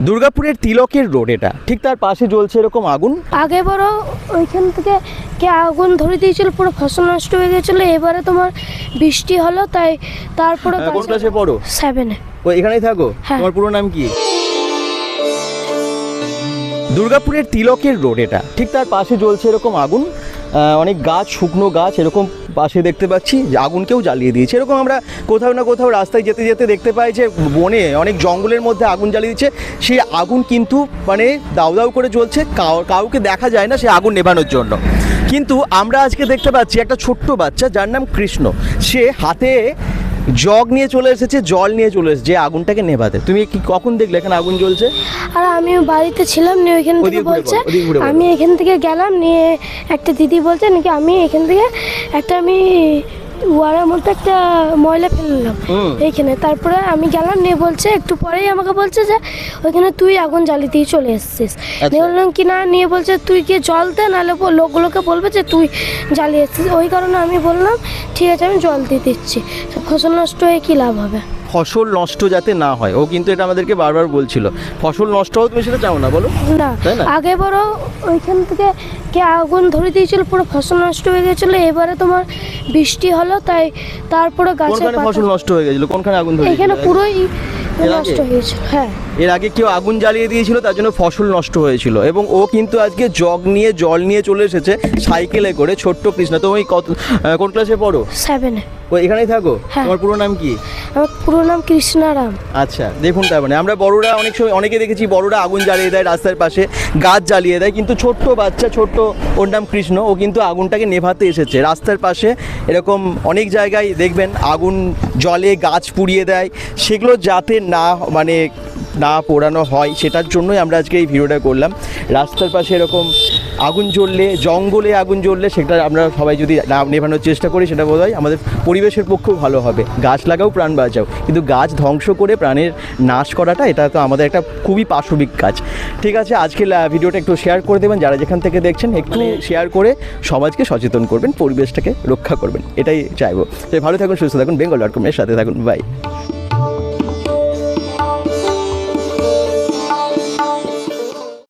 দুর্গাপুরের তিলকের রোড এটা। ঠিক তার পাশে জ্বলছে এরকম আগুন। আগে বড় ওইখান থেকে কে আগুন ধরে দিয়েছিল পুরো ফসল নষ্ট হয়ে গেছিল এবারে তোমার বৃষ্টি হলো তাই তারপরে হ্যাঁ, কোন ক্লাসে পড়ো? সেভেনে ও এখানেই থাকো? হ্যাঁ। তোমার পুরো নাম কি? দুর্গাপুরের তিলকের রোড এটা। ঠিক তার পাশে জ্বলছে এরকম আগুন। অনেক গাছ, শুকনো গাছ এরকম পাশে দেখতে পাচ্ছি। আগুনকেও জ্বালিয়ে দিয়েছে। এরকম আমরা কোথাও না কোথাও রাস্তায় যেতে যেতে দেখতে পাই যে বনে অনেক জঙ্গলের মধ্যে আগুন জ্বালিয়ে দিচ্ছে। সেই আগুন কিন্তু মানে দাউ দাউ করে জ্বলছে। কাউ- কাউকে দেখা যায় না সেই আগুন নেভানোর জন্য। কিন্তু আমরা আজকে দেখতে পাচ্ছি একটা ছোট্ট বাচ্চা যার নাম কৃষ্ণ। সে হাতে জগ নিয়ে চলে এসেছে জল নিয়ে চলে এসেছে যে আগুনটাকে নেভাতে তুমি কি কখন দেখলে এখানে আগুন জ্বলছে আর আমি বাড়িতে ছিলাম নিয়ে ওইখান থেকে বলছে। আমি এখান থেকে গেলাম নিয়ে একটা দিদি বলছে নাকি আমি এখান থেকে একটা আমি ওয়ারের মধ্যে একটা ময়লা ফেললাম। এইখানে। তারপরে আমি গেলাম নিয়ে বলছে একটু পরেই আমাকে বলছে যে ওইখানে তুই আগুন জ্বালিয়ে দিয়ে চলে এসছিস। নিয়ে বললাম কি না? নিয়ে বলছে তুই গিয়ে জল দে নাহলে লোকগুলোকে বলবে যে তুই জ্বালিয়ে এসছিস। ওই কারণে আমি বললাম ঠিক আছে আমি জল দিয়ে দিচ্ছি। ফসল নষ্ট হয়ে কী লাভ হবে? ফসল নষ্ট যাতে না হয়। ও কিন্তু এটা আমাদেরকে বারবার বলছিল। ফসল নষ্ট হোক তুমি সেটা চাও না বলো। না তাই না? আগে বড় ওইখান থেকে কে আগুন ধরে দিয়েছিল পুরো ফসল নষ্ট হয়ে গেছিল এবারে তোমার বৃষ্টি হলো তাই তারপরে গাছে কোনখানে ফসল নষ্ট হয়ে গেছিল? কোনখানে আগুন ধরে এখানে পুরোই এর নষ্ট আগে? হয়েছিল হ্যাঁ। এর আগে কেউ আগুন জ্বালিয়ে দিয়েছিল তার জন্য ফসল নষ্ট হয়েছিল। এবং ও কিন্তু আজকে জগ নিয়ে জল নিয়ে চলে এসেছে সাইকেলে করে ছোট্ট কৃষ্ণা। তুমি কত কোন ক্লাসে পড়ো? সেভেনে ও এখানেই থাকো? হ্যাঁ। তোমার পুরো নাম কি? আমার পুরো নাম কৃষ্ণারাম। আচ্ছা দেখুন তার মানে আমরা বড়রা অনেক সময়, অনেকে দেখেছি বড়রা আগুন জ্বালিয়ে দেয়, রাস্তার পাশে গাছ জ্বালিয়ে দেয়, কিন্তু ছোট্ট বাচ্চা, ছোট্ট, ওর নাম কৃষ্ণ, ও কিন্তু আগুনটাকে নেভাতে এসেছে। রাস্তার পাশে এরকম অনেক জায়গায় দেখবেন আগুন জলে গাছ পুড়িয়ে দেয়, সেগুলো যাতে না মানে না পোড়ানো হয়, সেটার জন্যই আমরা আজকে এই ভিডিওটা করলাম। রাস্তার পাশে এরকম আগুন জ্বললে জঙ্গলে আগুন জ্বললে সেটা আমরা সবাই যদি না নেভানোর চেষ্টা করি সেটা বোধ হয় আমাদের পরিবেশের পক্ষেও ভালো হবে। গাছ লাগাও প্রাণ বাঁচাও। কিন্তু গাছ ধ্বংস করে প্রাণের নাশ করাটা এটা তো আমাদের একটা খুবই পাশবিক কাজ। ঠিক আছে আজকে ভিডিওটা একটু শেয়ার করে দেবেন। যারা যেখান থেকে দেখছেন একটু শেয়ার করে সমাজকে সচেতন করবেন পরিবেশটাকে রক্ষা করবেন। এটাই চাইব। তাই ভালো থাকুন সুস্থ থাকুন বেঙ্গল ডট কমের সাথে থাকুন। বাই